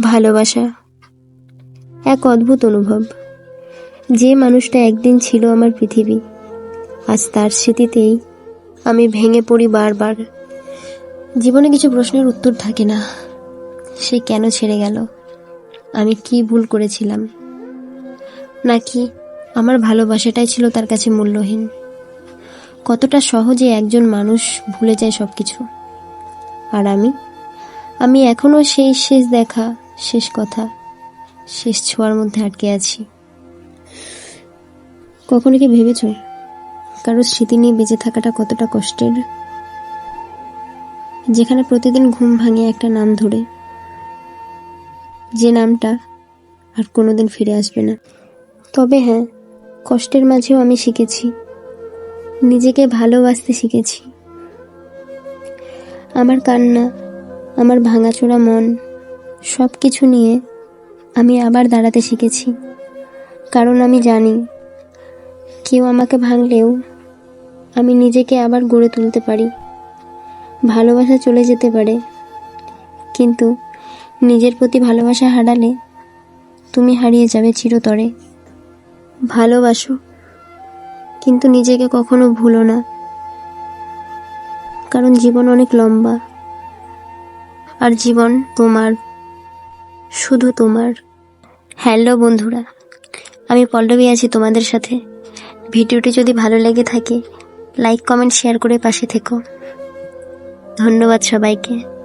ভালোবাসা। এক অদ্ভুত অনুভব। যে মানুষটা একদিন ছিল আমার পৃথিবী, আজ তার স্মৃতিতেই আমি ভেঙে পড়ি বারবার। জীবনে কিছু প্রশ্নের উত্তর থাকে না, সে কেন ছেড়ে গেল? আমি কি ভুল করেছিলাম? নাকি আমার ভালোবাসাটাই ছিল তার কাছে মূল্যহীন? কতটা সহজে একজন মানুষ ভুলে যায় সব কিছু আর আমি? আমি এখনও সেই শেষ দেখা শেষ কথা, শেষ ছোঁয়ার মধ্যে আটকে আছি। কখনো কি ভেবেছ কারোর স্মৃতি নিয়ে বেঁচে থাকাটা কতটা কষ্টের? যেখানে প্রতিদিন ঘুম ভাঙে একটা নাম ধরে, যে নামটা আর কোনোদিন ফিরে আসবে না। তবে হ্যাঁ কষ্টের মাঝেও আমি শিখেছি, নিজেকে ভালোবাসতে শিখেছি। আমার কান্না, আমার ভাঙাচোরা মন সব কিছু নিয়ে আমি আবার দাঁড়াতে শিখেছি। কারণ আমি জানি, কেউ আমাকে ভাঙলেও আমি নিজেকে আবার গড়ে তুলতে পারি। ভালোবাসা চলে যেতে পারে, কিন্তু নিজের প্রতি ভালোবাসা হারালে তুমি হারিয়ে যাবে চিরতরে। ভালোবাসো, কিন্তু নিজেকে কখনো ভুলো না। কারণ জীবন অনেক লম্বা, আর জীবন তোমার শুধু তোমার। হ্যালো বন্ধুরা, আমি পল্লবী আছি তোমাদের সাথে। ভিডিওটি যদি ভালো লেগে থাকে লাইক কমেন্ট শেয়ার করে পাশে থেকো। ধন্যবাদ সবাইকে।